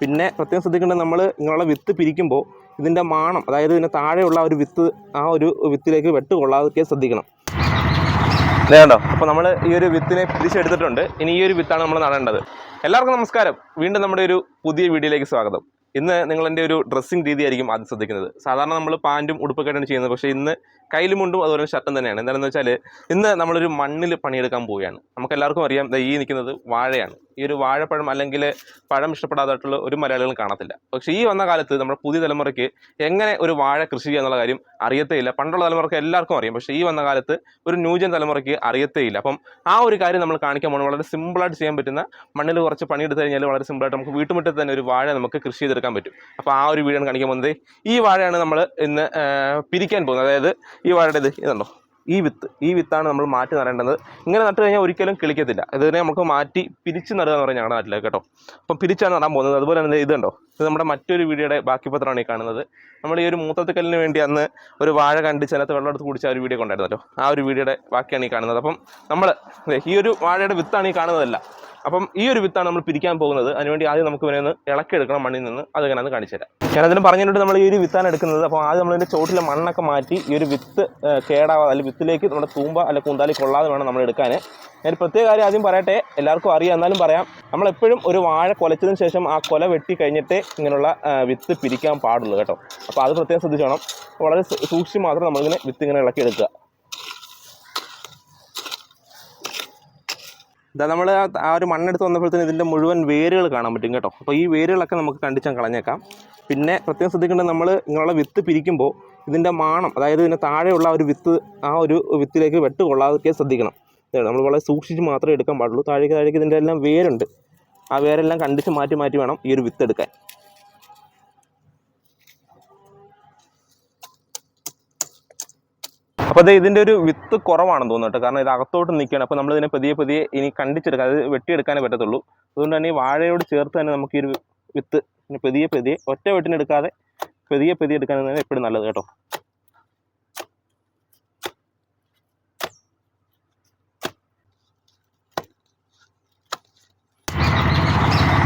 പിന്നെ പ്രത്യേകം ശ്രദ്ധിക്കേണ്ടത് നമ്മൾ ഇങ്ങനെയുള്ള വിത്ത് പിരിക്കുമ്പോൾ ഇതിന്റെ മാണം അതായത് ഇതിന്റെ താഴെയുള്ള ഒരു വിത്ത് ആ ഒരു വിത്തിലേക്ക് വെട്ട് കൊള്ളാതെ ശ്രദ്ധിക്കണം കണ്ടോ? അപ്പോൾ നമ്മൾ ഈ ഒരു വിത്തിനെ പിരിച്ചെടുത്തിട്ടുണ്ട്. ഇനി ഈ ഒരു വിത്താണ് നമ്മൾ നടേണ്ടത്. എല്ലാവർക്കും നമസ്കാരം. വീണ്ടും നമ്മുടെ ഒരു പുതിയ വീഡിയോയിലേക്ക് സ്വാഗതം. ഇന്ന് നിങ്ങൾ എന്റെ ഒരു ഡ്രസ്സിങ് രീതിയായിരിക്കും ആദ്യം ശ്രദ്ധിക്കുന്നത്. സാധാരണ നമ്മൾ പാന്റും ഉടുപ്പൊക്കെയാണ് ചെയ്യുന്നത്. പക്ഷേ ഇന്ന് കയ്യിലും മുണ്ടും അതുപോലെ ഷർട്ടും തന്നെയാണ്. എന്താണെന്ന് വെച്ചാൽ ഇന്ന് നമ്മളൊരു മണ്ണിൽ പണിയെടുക്കാൻ പോവുകയാണ്. നമുക്കെല്ലാവർക്കും അറിയാം ഈ നിൽക്കുന്നത് വാഴയാണ്. ഈ ഒരു വാഴപ്പഴം അല്ലെങ്കിൽ പഴം ഇഷ്ടപ്പെടാതായിട്ടുള്ള ഒരു മലയാളികളും കാണത്തില്ല. പക്ഷെ ഈ വന്ന കാലത്ത് നമ്മുടെ പുതിയ തലമുറയ്ക്ക് എങ്ങനെ ഒരു വാഴ കൃഷി ചെയ്യുക എന്നുള്ള കാര്യം അറിയത്തേയില്ല. പണ്ടുള്ള തലമുറയ്ക്ക് എല്ലാവർക്കും അറിയാം. പക്ഷേ ഈ വന്ന കാലത്ത് ഒരു ന്യൂജൻ തലമുറയ്ക്ക് അറിയത്തേ ഇല്ല അപ്പം ആ ഒരു കാര്യം നമ്മൾ കാണിക്കാൻ പോകുന്നത് വളരെ സിമ്പിളായിട്ട് ചെയ്യാൻ പറ്റുന്ന മണ്ണിൽ കുറച്ച് പണിയെടുത്ത് കഴിഞ്ഞാൽ വളരെ സിമ്പിളായിട്ട് നമുക്ക് വീട്ടുമുറ്റത്ത് തന്നെ ഒരു വാഴ നമുക്ക് കൃഷി ചെയ്തെടുക്കാൻ പറ്റും. അപ്പോൾ ആ ഒരു വീഡിയോ കാണിക്കാൻ പോകുന്നത്. ഈ വാഴയാണ് നമ്മൾ ഇന്ന് പിരിക്കാൻ പോകുന്നത്. അതായത് ഈ വാഴയുടെ ഇത് ഇതുണ്ടോ? ഈ വിത്ത് ഈ വിത്താണ് നമ്മൾ മാറ്റി നടേണ്ടത്. ഇങ്ങനെ നട്ട് കഴിഞ്ഞാൽ ഒരിക്കലും കിളിക്കത്തില്ല. ഇതിനെ നമുക്ക് മാറ്റി പിരിച്ച് നടുക എന്ന് പറഞ്ഞാൽ ഞങ്ങളുടെ നാട്ടിലേക്ക് കേട്ടോ. അപ്പം പിരിച്ചാണ് നടാൻ പോകുന്നത്. അതുപോലെ തന്നെ ഇതുണ്ടോ ഇത് നമ്മുടെ മറ്റൊരു വീഡിയോയുടെ ബാക്കി പത്രമാണ് ഈ കാണുന്നത്. നമ്മൾ ഈ ഒരു മൂത്തത്തിക്കല്ലിന് വേണ്ടി അന്ന് ഒരു വാഴ കണ്ടിച്ച് ചിലത്ത് വെള്ളം എടുത്ത് കുടിച്ച ഒരു വീഡിയോ കൊണ്ടായിരുന്നല്ലോ ആ ഒരു വീഡിയോയുടെ ബാക്കിയാണ് ഈ കാണുന്നത്. അപ്പം നമ്മൾ ഈ ഒരു വാഴയുടെ വിത്താണ് ഈ കാണുന്നതല്ല. അപ്പം ഈ ഒരു വിത്താണ് നമ്മൾ പിരിക്കാൻ പോകുന്നത്. അതിനുവേണ്ടി ആദ്യം നമുക്ക് ഇവനെ ഒന്ന് ഇളക്കിയെടുക്കണം മണ്ണിൽ നിന്ന്. അത് എങ്ങനെയാണെന്ന് കാണിച്ചു തരാം. ഞാനതിന് പറഞ്ഞിട്ട് നമ്മൾ ഈ ഒരു വിത്താണ് എടുക്കുന്നത്. അപ്പോൾ ആദ്യം നമ്മളിതിന്റെ ചോട്ടിലെ മണ്ണൊക്കെ മാറ്റി ഈ ഒരു വിത്ത് കേടാവാതെ അല്ലെങ്കിൽ വിത്തിലേക്ക് നമ്മുടെ തൂമ്പ അല്ലെങ്കിൽ കുന്താലി കൊള്ളാതെ വേണം നമ്മൾ എടുക്കാൻ. ഞാൻ പ്രത്യേക കാര്യം ആദ്യം പറയട്ടെ. എല്ലാവർക്കും അറിയാം. എന്നാലും പറയാം. നമ്മളെപ്പോഴും ഒരു വാഴ കൊലച്ചതിന് ശേഷം ആ കൊല വെട്ടി കഴിഞ്ഞിട്ട് ഇങ്ങനെയുള്ള വിത്ത് പിരിക്കാൻ പാടുള്ളൂ കേട്ടോ. അപ്പോൾ അത് പ്രത്യേകം ശ്രദ്ധിച്ചോണം വളരെ സൂക്ഷിച്ച് മാത്രം നമ്മളിങ്ങനെ വിത്ത് ഇങ്ങനെ ഇളക്കിയെടുക്കുക. ഇതാ നമ്മൾ ആ ഒരു മണ്ണെടുത്ത് വന്നപ്പോഴത്തേന് ഇതിന്റെ മുഴുവൻ വേരുകൾ കാണാൻ പറ്റും കേട്ടോ. അപ്പോൾ ഈ വേരുകളൊക്കെ നമുക്ക് കണ്ടിച്ചാൽ കളഞ്ഞേക്കാം. പിന്നെ പ്രത്യേകം ശ്രദ്ധിക്കേണ്ടത് നമ്മൾ ഇങ്ങനെയുള്ള വിത്ത് പിരിക്കുമ്പോൾ ഇതിന്റെ മാണം അതായത് ഇതിന്റെ താഴെയുള്ള ഒരു വിത്ത് ആ ഒരു വിത്തിലേക്ക് വെട്ട് കൊള്ളാതെ ശ്രദ്ധിക്കണം നമ്മൾ വളരെ സൂക്ഷിച്ച് മാത്രമേ എടുക്കാൻ പാടുള്ളൂ. താഴേക്ക് താഴേക്ക് ഇതിന്റെ എല്ലാം വേരുണ്ട്. ആ വേരെല്ലാം കണ്ടിച്ച് മാറ്റി മാറ്റി വേണം ഈ ഒരു വിത്ത് എടുക്കാൻ. അപ്പോൾ അത് ഇതിന്റെ ഒരു വിത്ത് കുറവാണെന്ന് തോന്നുന്നു കാരണം ഇത് അകത്തോട്ട് നിൽക്കുകയാണ്. അപ്പോൾ നമ്മളിതിനെ പതിയെ പതിയെ ഇനി കണ്ടിച്ചെടുക്കാം. അത് വെട്ടിയെടുക്കാനേ പറ്റത്തുള്ളൂ. അതുകൊണ്ട് തന്നെ ഈ വാഴയോട് ചേർത്ത് തന്നെ നമുക്ക് ഈ ഒരു വിത്ത് പതിയെ പതിയെ ഒറ്റ വെട്ടിനെടുക്കാതെ പതിയെ പതിയെ എടുക്കാൻ എപ്പോഴും നല്ലത് കേട്ടോ.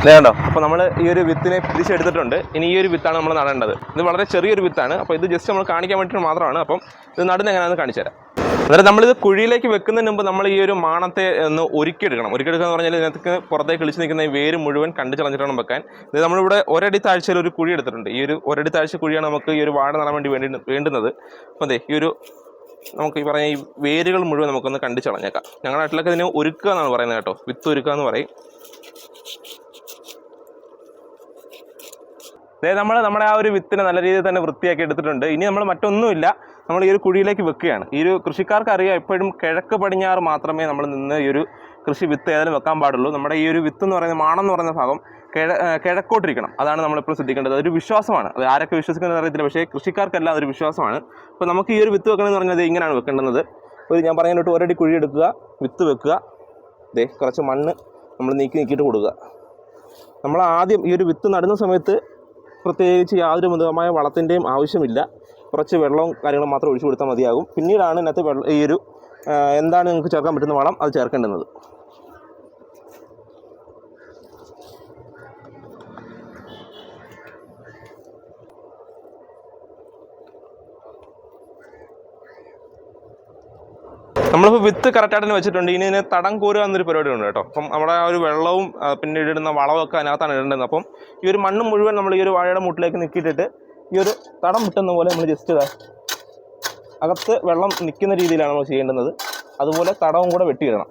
കണ്ടോ? അപ്പോൾ നമ്മൾ ഈ ഒരു വിത്തിനെ പിരിച്ചെടുത്തിട്ടുണ്ട് ഇനി ഈ ഒരു വിത്താണ് നമ്മൾ നടേണ്ടത്. ഇത് വളരെ ചെറിയൊരു വിത്താണ്. അപ്പോൾ ഇത് ജസ്റ്റ് നമ്മൾ കാണിക്കാൻ വേണ്ടിയിട്ട് മാത്രമാണ്. അപ്പം ഇത് നടുന്ന എങ്ങനെയാണെന്ന് കാണിച്ചു തരാം. അതായത് നമ്മളിത് കുഴിയിലേക്ക് വെക്കുന്നതിന് മുമ്പ് നമ്മൾ ഈ ഒരു മാണത്തെ ഒന്ന് ഒരുക്കിയെടുക്കണം. ഒരുക്കിയെടുക്കുക എന്ന് പറഞ്ഞാൽ ഇതിനകത്ത് പുറത്തേക്ക് കിളിച്ച് നിൽക്കുന്ന ഈ വേര് മുഴുവൻ കണ്ടു ചളഞ്ഞിട്ടാണ് വെക്കാൻ. ഇത് നമ്മളിവിടെ ഒരടി താഴ്ചയിൽ ഒരു കുഴി എടുത്തിട്ടുണ്ട്. ഈ ഒരു ഒരടി താഴ്ച കുഴിയാണ് നമുക്ക് ഈ ഒരു വാഴ നടാൻ വേണ്ടി വേണ്ടി വേണ്ടുന്നത്. അപ്പോൾ അതെ ഈ ഒരു നമുക്ക് ഈ പറഞ്ഞ ഈ വേരുകൾ മുഴുവൻ നമുക്കൊന്ന് കണ്ടു കളഞ്ഞേക്കാം ഞങ്ങളുടെ നാട്ടിലൊക്കെ ഇതിനെ ഒരുക്കുക എന്നാണ് പറയുന്നത് കേട്ടോ. വിത്ത് ഒരുക്കുക എന്ന് പറയും. അതായത് നമ്മൾ നമ്മുടെ ആ ഒരു വിത്തിനെ നല്ല രീതിയിൽ തന്നെ വൃത്തിയാക്കി എടുത്തിട്ടുണ്ട്. ഇനി നമ്മൾ മറ്റൊന്നുമില്ല. നമ്മൾ ഈ ഒരു കുഴിയിലേക്ക് വെക്കുകയാണ്. ഈ ഒരു കൃഷിക്കാർക്ക് അറിയാം എപ്പോഴും കിഴക്ക് പടിഞ്ഞാറ് മാത്രമേ നമ്മൾ നിന്ന് ഈ ഒരു കൃഷി വിത്ത് ഏതായാലും വെക്കാൻ പാടുള്ളൂ. നമ്മുടെ ഈ ഒരു വിത്ത് എന്ന് പറയുന്ന മാണം എന്ന് പറയുന്ന ഭാഗം കിഴ കിഴക്കോട്ടിരിക്കണം. അതാണ് നമ്മളെപ്പോഴും ശ്രദ്ധിക്കേണ്ടത്. അതൊരു വിശ്വാസമാണ്. അത് ആരൊക്കെ വിശ്വസിക്കുന്നത് അറിയത്തില്ല. പക്ഷേ കൃഷിക്കാർക്കെല്ലാം അതൊരു വിശ്വാസമാണ്. അപ്പോൾ നമുക്ക് ഈ ഒരു വിത്ത് വെക്കണമെന്ന് പറഞ്ഞത് ഇങ്ങനെയാണ് വെക്കേണ്ടത്. ഒരു ഞാൻ പറഞ്ഞിട്ട് ഒരടി കുഴി എടുക്കുക വിത്ത് വെക്കുക. ദേ കുറച്ച് മണ്ണ് നമ്മൾ നീക്കി നീക്കിയിട്ട് കൊടുക്കുക. നമ്മൾ ആദ്യം ഈ ഒരു വിത്ത് നടുന്ന സമയത്ത് പ്രത്യേകിച്ച് യാതൊരു മിതമായ വളത്തിന്റെയും ആവശ്യമില്ല. കുറച്ച് വെള്ളവും കാര്യങ്ങളും മാത്രം ഒഴിച്ചു കൊടുത്താൽ മതിയാകും. പിന്നീടാണ് ഇതിനകത്ത് വെള്ളം ഈ ഒരു എന്താണ് നിങ്ങൾക്ക് ചേർക്കാൻ പറ്റുന്ന വളം അത് ചേർക്കേണ്ടുന്നത്. നമ്മളിപ്പോൾ വിത്ത് കറക്റ്റായിട്ട് വെച്ചിട്ടുണ്ട്. ഇനി ഇതിനെ തടം കോരുക എന്നൊരു പരിപാടി ഉണ്ട് കേട്ടോ. അപ്പം നമ്മുടെ ആ ഒരു വെള്ളവും പിന്നെ ഇടുന്ന വളമൊക്കെ അതിനകത്താണ് ഇടേണ്ടത്. അപ്പം ഈ ഒരു മണ്ണ് മുഴുവൻ നമ്മൾ ഈ ഒരു വാഴയുടെ മുട്ടിലേക്ക് നിൽക്കിയിട്ടിട്ട് ഈ ഒരു തടം മുട്ടുന്ന പോലെ നമ്മൾ ജസ്റ്റ് ഇതാ അകത്ത് വെള്ളം നിൽക്കുന്ന രീതിയിലാണ് നമ്മൾ ചെയ്യേണ്ടുന്നത്. അതുപോലെ തടവും കൂടെ വെട്ടിയിടണം.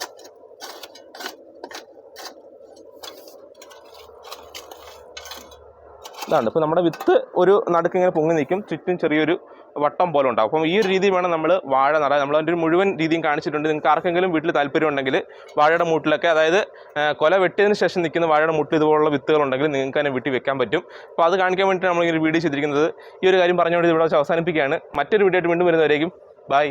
ഇതാണ്. ഇപ്പോൾ നമ്മുടെ വിത്ത് ഒരു നടുക്ക് ഇങ്ങനെ പൊങ്ങി നിൽക്കും. ചുറ്റും ചെറിയൊരു വട്ടം പോലെ ഉണ്ടാവും. അപ്പം ഈ ഒരു രീതി വേണം നമ്മൾ വാഴ നടാൻ. നമ്മൾ അതിന്റെ ഒരു മുഴുവൻ രീതിയും കാണിച്ചിട്ടുണ്ട്. നിങ്ങൾക്ക് ആർക്കെങ്കിലും വീട്ടിൽ താല്പര്യം ഉണ്ടെങ്കിൽ വാഴയുടെ മൂട്ടിലൊക്കെ അതായത് കൊല വെട്ടിയതിന് ശേഷം നിൽക്കുന്ന വാഴയുടെ മുട്ടിൽ ഇതുപോലുള്ള വിത്തുകൾ ഉണ്ടെങ്കിൽ നിങ്ങൾക്ക് തന്നെ വീട്ടിൽ വെക്കാൻ പറ്റും. അപ്പോൾ അത് കാണിക്കാൻ വേണ്ടിയിട്ട് നമ്മൾ ഈ ഒരു വീഡിയോ ചെയ്തിരിക്കുന്നത്. ഈ ഒരു കാര്യം പറഞ്ഞുകൊണ്ട് ഇവിടെ അവസാനിപ്പിക്കുകയാണ്. മറ്റൊരു വീഡിയോ ആയിട്ട് വീണ്ടും വരുന്നവരേക്കും ബൈ.